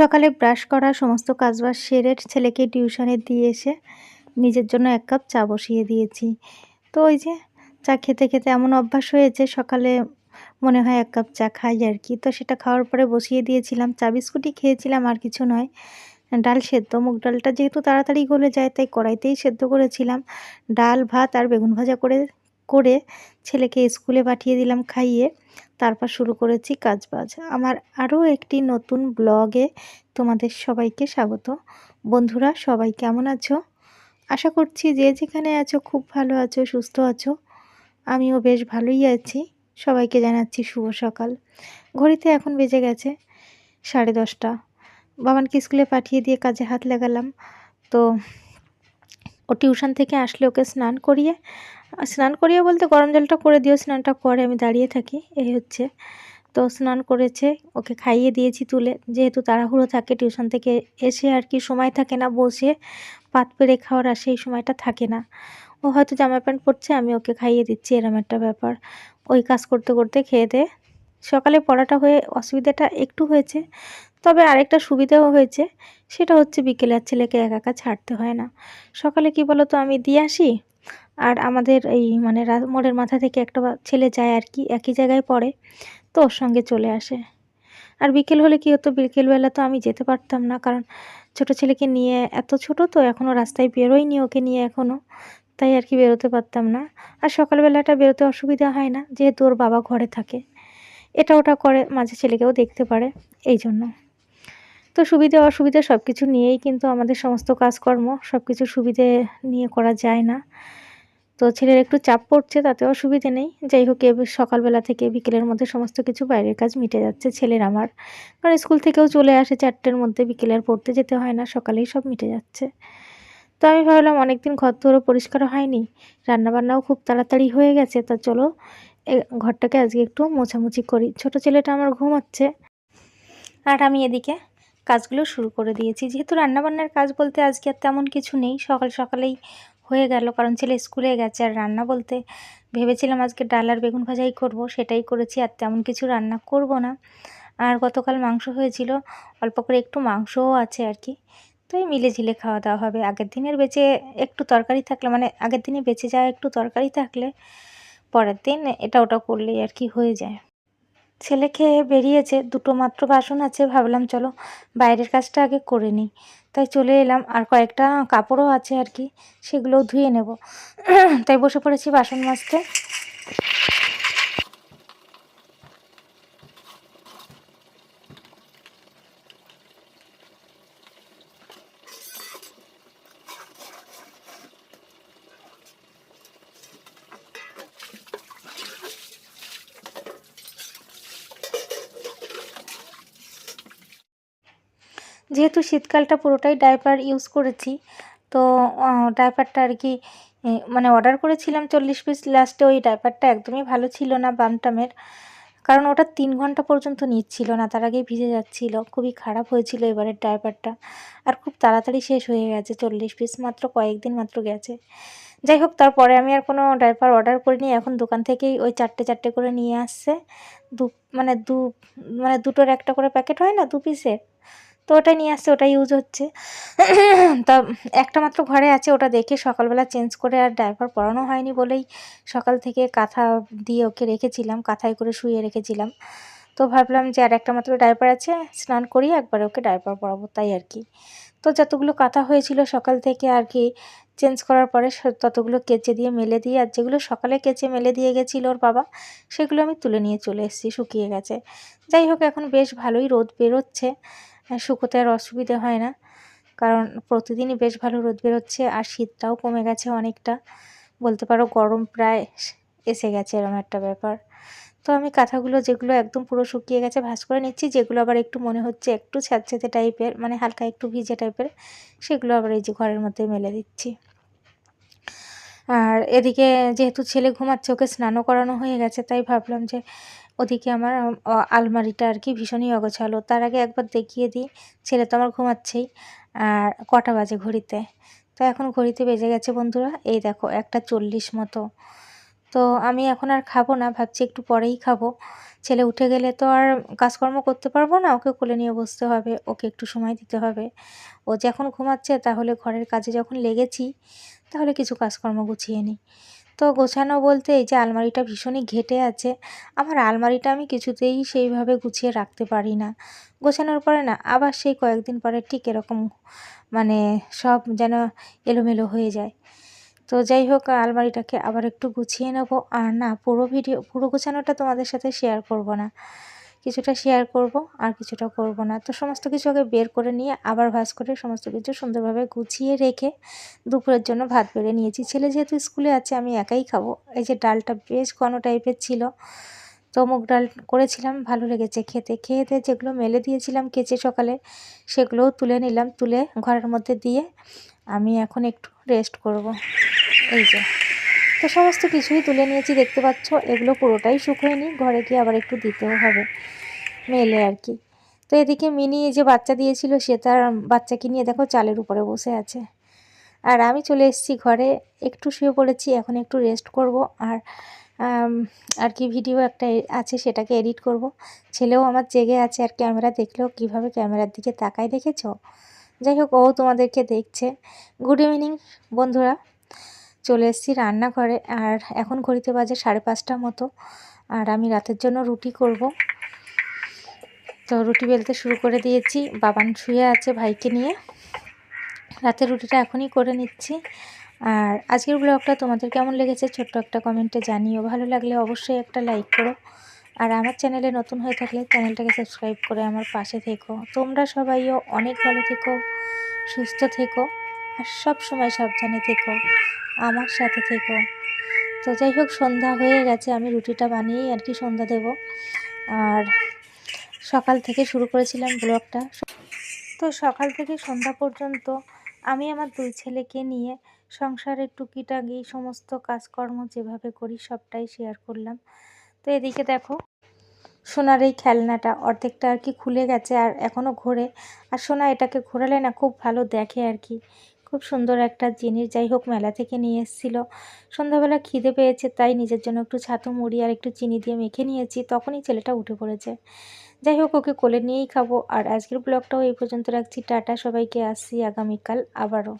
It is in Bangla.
সকালে ব্রাশ করা, সমস্ত কাজবাজ সেরে ছেলেকে টিউশনে দিয়ে এসে নিজের জন্য এক কাপ চা বসিয়ে দিয়েছি। তো ওই যে চা খেতে খেতে এমন অভ্যাস হয়েছে, সকালে মনে হয় এক কাপ চা খাই আর কি। তো সেটা খাওয়ার পরে বসিয়ে দিয়েছিলাম। চা বিস্কুটই খেয়েছিলাম, আর কিছু নয়। ডাল সেদ্ধ, মুগ ডালটা যেহেতু তাড়াতাড়ি গলে যায়, তাই কড়াইতেই সেদ্ধ করেছিলাম। ডাল, ভাত আর বেগুন ভাজা করে করে ছেলেকে স্কুলে পাঠিয়ে দিলাম খাইয়ে। তারপর শুরু করেছি কাজবাজ। আমার আরও একটি নতুন ব্লগে তোমাদের সবাইকে স্বাগত। বন্ধুরা, সবাই কেমন আছো? আশা করছি যে যেখানে আছো, খুব ভালো আছো, সুস্থ আছো। আমিও বেশ ভালোই আছি। সবাইকে জানাচ্ছি শুভ সকাল। ঘড়িতে এখন বেজে গেছে সাড়ে দশটা। বাবানকে স্কুলে পাঠিয়ে দিয়ে কাজে হাত লাগালাম। তো ও টিউশন থেকে আসলে ওকে স্নান করিয়ে স্নান করিয়ে বলতে গরম জলটা করে দিও, স্নানটা করে আমি দাঁড়িয়ে থাকি, এই হচ্ছে। তো স্নান করেছে, ওকে খাইয়ে দিয়েছি তুলে, যেহেতু তাড়াহুড়ো থাকে, টিউশন থেকে এসে আর কি সময় থাকে না বসে পাত পেরে খাওয়ার আর সেই সময়টা থাকে না। ও হয়তো জামা প্যান্ট পরছে, আমি ওকে খাইয়ে দিচ্ছি, এরম একটা ব্যাপার। ওই কাজ করতে করতে খেয়ে দে সকালে পড়াটা হয়ে অসুবিধাটা একটু হয়েছে, তবে আরেকটা সুবিধাও হয়েছে, সেটা হচ্ছে বিকেলে আর ছেলেকে একা একা ছাড়তে হয় না। সকালে কি বলো তো আমি দিয়ে আসি, আর আমাদের এই মানে মোড়ের মাথা থেকে একটা ছেলে যায় আর কি, একই জায়গায় পড়ে, তো ওর সঙ্গে চলে আসে। আর বিকেল হলে কি হতো, বিকেলবেলা তো আমি যেতে পারতাম না, কারণ ছোট ছেলেকে নিয়ে এত ছোট তো এখনও রাস্তায় বেরোয়নি ওকে নিয়ে এখনও তাই আর কি বেরোতে পারতাম না। আর সকালবেলাটা বেরোতে অসুবিধা হয় না, যেহেতু ওর বাবা ঘরে থাকে। এটা ওটা করে মাঝে ছেলেকেও দেখতে পারে এই জন্য তো সুবিধে, অসুবিধা সব কিছু নিয়েই কিন্তু আমাদের সমস্ত কাজকর্ম সব কিছু সুবিধে নিয়ে করা যায় না। তো ছেলের একটু চাপ পড়ছে তাতে অসুবিধে নেই। যাই হোক সকালবেলা থেকে বিকেলের মধ্যে সমস্ত কিছু বাইরের কাজ মিটে যাচ্ছে ছেলের আমার। কারণ স্কুল থেকেও চলে আসে, চারটের মধ্যে বিকেলে আর পড়তে যেতে হয় না, সকালেই সব মিটে যাচ্ছে। তো আমি ভাবলাম অনেকদিন ঘর ধরো পরিষ্কার হয়নি, রান্নাবান্নাও খুব তাড়াতাড়ি হয়ে গেছে, তা চলো ঘরটাকে আজকে একটু মোছামুছি করি। ছোট ছেলেটা আমার ঘুমাচ্ছে। আর আমি এদিকে কাজগুলো শুরু করে দিয়েছি। যেহেতু রান্নাবান্নার কাজ বলতে আজকে আর তেমন কিছু নেই। সকাল সকালেই হয়ে গেল, কারণ ছেলে স্কুলে গেছে। আর রান্না বলতে ভেবেছিলাম আজকে ডাল আর বেগুন ভাজাই করব, সেটাই করেছি। আর তেমন কিছু রান্না করব না। আর গতকাল মাংস হয়েছিল, অল্প করে একটু মাংসও আছে আর কি। তো এই মিলে ঝিলে খাওয়া দাওয়া হবে। আগের দিনের বেঁচে একটু তরকারি থাকলে মানে আগের দিনে বেঁচে যাওয়া একটু তরকারি থাকলে পরের দিন এটা ওটা করলেই আর কি হয়ে যায়। ছেলে খেয়ে বেরিয়েছে, দুটো মাত্র বাসন আছে, ভাবলাম চলো বাইরের কাজটা আগে করে নিই। তাই চলে এলাম, আর কয়েকটা কাপড়ও আছে আর কি, সেগুলোও ধুয়ে নেব। তাই বসে পড়েছি বাসন মাজতে। যেহেতু শীতকালটা পুরোটাই ডাইপার ইউজ করেছি, তো ডাইপারটা আর কি মানে অর্ডার করেছিলাম চল্লিশ পিস লাস্টে ওই ডাইপারটা একদমই ভালো ছিল না বামটামের কারণ ওটা তিন ঘণ্টা পর্যন্ত নিচ্ছিল না, তার আগেই ভিজে যাচ্ছিল, খুবই খারাপ হয়েছিল এবারের ডাইপারটা আর খুব তাড়াতাড়ি শেষ হয়ে গেছে, চল্লিশ পিস মাত্র কয়েকদিন মাত্র গেছে। যাই হোক, তারপরে আমি আর কোনো ডাইপার অর্ডার করিনি, এখন দোকান থেকেই ওই চারটে চারটে করে নিয়ে আসছে, দু মানে দু মানে দুটোর একটা করে প্যাকেট হয় না, দু পিসের তো ওটাই নিয়ে আসছে, ওটাই ইউজ হচ্ছে। তা একটা মাত্র ঘরে আছে, ওটা দেখে সকালবেলা চেঞ্জ করে আর ড্রাইভার পরানো হয়নি বলেই সকাল থেকে কাঁথা দিয়ে ওকে রেখেছিলাম, কাঁথায় করে শুয়ে রেখেছিলাম। তো ভাবলাম যে আর একটা মাত্র ড্রাইভার আছে, স্নান করি, একবার ওকে ড্রাইভার পরাবো তাই আর কি। তো যতগুলো কাঁথা হয়েছিল সকাল থেকে আর কি চেঞ্জ করার পরে ততগুলো কেচে দিয়ে মেলে দিয়ে, আর যেগুলো সকালে কেচে মেলে দিয়ে গেছিল ওর বাবা, সেগুলো আমি তুলে নিয়ে চলে এসেছি, শুকিয়ে গেছে। যাই হোক, এখন বেশ ভালোই রোদ বেরোচ্ছে। শুকোতে আর অসুবিধে হয় না। কারণ প্রতিদিনই বেশ ভালো রোদ বেরোচ্ছে আর শীতটাও কমে গেছে অনেকটা। বলতে পারো গরম প্রায় এসে গেছে এরকম একটা ব্যাপার। তো আমি কাঁথাগুলো যেগুলো একদম পুরো শুকিয়ে গেছে ভাস করে নিচ্ছি, যেগুলো আবার একটু মনে হচ্ছে একটু ছ্যাঁতছ্যাঁতে টাইপের মানে হালকা একটু ভিজে টাইপের, সেগুলো আবার এই যে ঘরের মধ্যে মেলে দিচ্ছি। আর এদিকে যেহেতু ছেলে ঘুমাচ্ছে, ওকে স্নানও করানো হয়ে গেছে, তাই ভাবলাম যে ওদিকে আমার আলমারিটা আর কি ভীষণই অগোছালো। তার আগে একবার দেখিয়ে দিই, ছেলে তো আমার ঘুমাচ্ছেই। আর কটা বাজে ঘড়িতে? তো এখন ঘড়িতে বেজে গেছে বন্ধুরা, এই দেখো একটা চল্লিশ মতো। তো আমি এখন আর খাব না, ভাবছি একটু পরেই খাব। ছেলে উঠে গেলে তো আর কাজকর্ম করতে পারব না, ওকে কোলে নিয়ে বসতে হবে, ওকে একটু সময় দিতে হবে। ও যখন ঘুমাচ্ছে, তাহলে ঘরের কাজে যখন লেগেছি, তাহলে কিছু কাজকর্ম গুছিয়ে নিই। তো গোছানো বলতে এই যে আলমারিটা ভীষণই ঘেটে আছে, আমার আলমারিটা আমি কিছুতেই সেইভাবে গুছিয়ে রাখতে পারি না। গোছানোর পরে না, আবার সেই কয়েকদিন পরে ঠিক এরকম মানে সব যেন এলোমেলো হয়ে যায়। তো যাই হোক, আলমারিটাকে আবার একটু গুছিয়ে নেব। আর না, পুরো ভিডিও, পুরো গোছানোটা তোমাদের সাথে শেয়ার করব না। কিছুটা শেয়ার করব, আর কিছুটা করব না। তো সমস্ত কিছু আগে বের করে নিয়ে আবার ভাজ করে সমস্ত কিছু সুন্দরভাবে গুছিয়ে রেখে দুপুরের জন্য ভাত বেড়ে নিয়েছি। ছেলে যেহেতু স্কুলে আছে, আমি একাই খাব। এই যে ডালটা বেশ ঘন টাইপের ছিল, তো মুগ ডাল করেছিলাম, ভালো লেগেছে খেতে। খেতে যেগুলো মেলে দিয়েছিলাম কেচে সকালে, সেগুলোও তুলে নিলাম। তুলে ঘরের মধ্যে দিয়ে আমি এখন একটু রেস্ট করব। এই যে। তো সমস্ত কিছুই তুলে নিয়েছি, দেখতে পাচ্ছ? এগুলো পুরোটাই শুকোয়নি, ঘরে গিয়ে আবার একটু দিতেও হবে, মেলে আর কি। তো এদিকে মিনি যে বাচ্চা দিয়েছিল, সে তার বাচ্চাকে নিয়ে দেখো চালের উপরে বসে আছে। আর আমি চলে এসেছি ঘরে, একটু শুয়ে পড়েছি, এখন একটু রেস্ট করব। আর আর কি ভিডিও একটা আছে, সেটাকে এডিট করব। ছেলেও আমার জেগে আছে, আর ক্যামেরা দেখলেও কীভাবে ক্যামেরার দিকে তাকায় দেখেছ? যাই হোক, ও তোমাদেরকে দেখছে। গুড ইভিনিং বন্ধুরা। চলে এসেছি রান্নাঘরে, আর এখন ঘড়িতে বাজে সাড়ে পাঁচটার মতো, আর আমি রাতের জন্য রুটি করব। তো রুটি বেলতে শুরু করে দিয়েছি, বাবান শুয়ে আছে ভাইকে নিয়ে। রাতের রুটিটা এখনই করে নিচ্ছি। আর আজকের ব্লগটা তোমাদের কেমন লেগেছে ছোট্ট একটা কমেন্টে জানিও। ভালো লাগলে অবশ্যই একটা লাইক করো। আর আমার চ্যানেলে নতুন হয়ে থাকলে চ্যানেলটাকে সাবস্ক্রাইব করে আমার পাশে থেকো। তোমরা সবাইও অনেক ভালো থেকো, সুস্থ থেকো, আর সব সময় সাবধানে থেকো। আমার সাথে থেকো। তো যাই হোক, সন্ধ্যা হয়ে গেছে, আমি রুটিটা বানিয়েই আর কি সন্ধ্যা দেব। আর সকাল থেকে শুরু করেছিলাম ব্লগটা। তো সকাল থেকে সন্ধ্যা পর্যন্ত আমি আমার দুই ছেলেকে নিয়ে সংসারের টুকিটাকি সমস্ত কাজকর্ম যেভাবে করি সবটাই শেয়ার করলাম। তো এদিকে দেখো, সোনার এই খেলনাটা অর্ধেকটা আর কি খুলে গেছে আর এখনও ঘোরে। আর সোনা এটাকে ঘোরালে না খুব ভালো দেখে আর কি। খুব সুন্দর একটা জিনিস। যাই হোক, মেলা থেকে নিয়ে এসেছিল। সন্ধ্যাবেলা খিদে পেয়েছে, তাই নিজের জন্য একটু ছাতু, মুড়ি আর একটু চিনি দিয়ে মেখে নিয়েছি। তখনই ছেলেটা উঠে পড়েছে। যাই হোক, ওকে কোলে নিয়েই খাব। আর আজকের ব্লগটাও এই পর্যন্ত রাখছি। টাটা সবাইকে, আসছি আগামীকাল আবারও।